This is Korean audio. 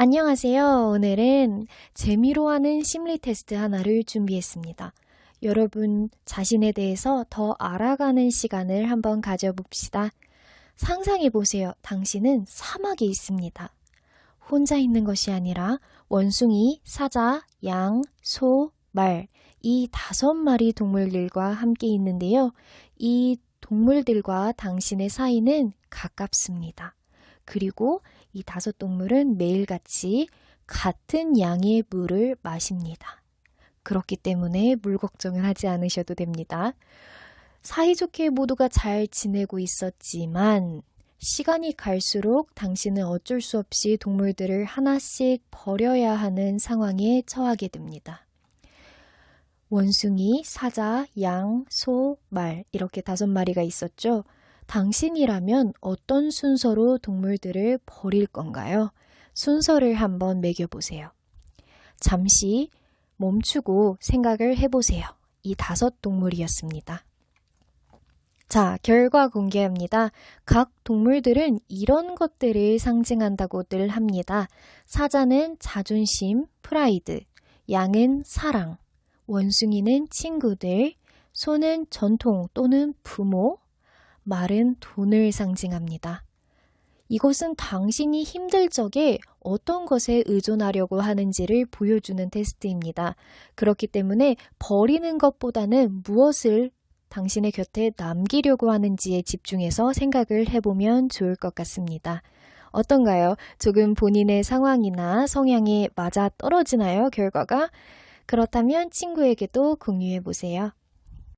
안녕하세요. 오늘은 재미로 하는 심리 테스트 하나를 준비했습니다. 여러분 자신에 대해서 더 알아가는 시간을 한번 가져봅시다. 상상해 보세요. 당신은 사막에 있습니다. 혼자 있는 것이 아니라 원숭이, 사자, 양, 소, 말, 이 다섯 마리 동물들과 함께 있는데요. 이 동물들과 당신의 사이는 가깝습니다. 그리고 이 다섯 동물은 매일같이 같은 양의 물을 마십니다. 그렇기 때문에 물 걱정을 하지 않으셔도 됩니다. 사이좋게 모두가 잘 지내고 있었지만 시간이 갈수록 당신은 어쩔 수 없이 동물들을 하나씩 버려야 하는 상황에 처하게 됩니다. 원숭이, 사자, 양, 소, 말 이렇게 다섯 마리가 있었죠. 당신이라면 어떤 순서로 동물들을 버릴 건가요? 순서를 한번 매겨보세요. 잠시 멈추고 생각을 해보세요. 이 다섯 동물이었습니다. 자, 결과 공개합니다. 각 동물들은 이런 것들을 상징한다고들 합니다. 사자는 자존심, 프라이드, 양은 사랑, 원숭이는 친구들, 소는 전통 또는 부모, 말은 돈을 상징합니다. 이것은 당신이 힘들 적에 어떤 것에 의존하려고 하는지를 보여주는 테스트입니다. 그렇기 때문에 버리는 것보다는 무엇을 당신의 곁에 남기려고 하는지에 집중해서 생각을 해보면 좋을 것 같습니다. 어떤가요? 조금 본인의 상황이나 성향에 맞아 떨어지나요? 결과가? 그렇다면 친구에게도 공유해 보세요.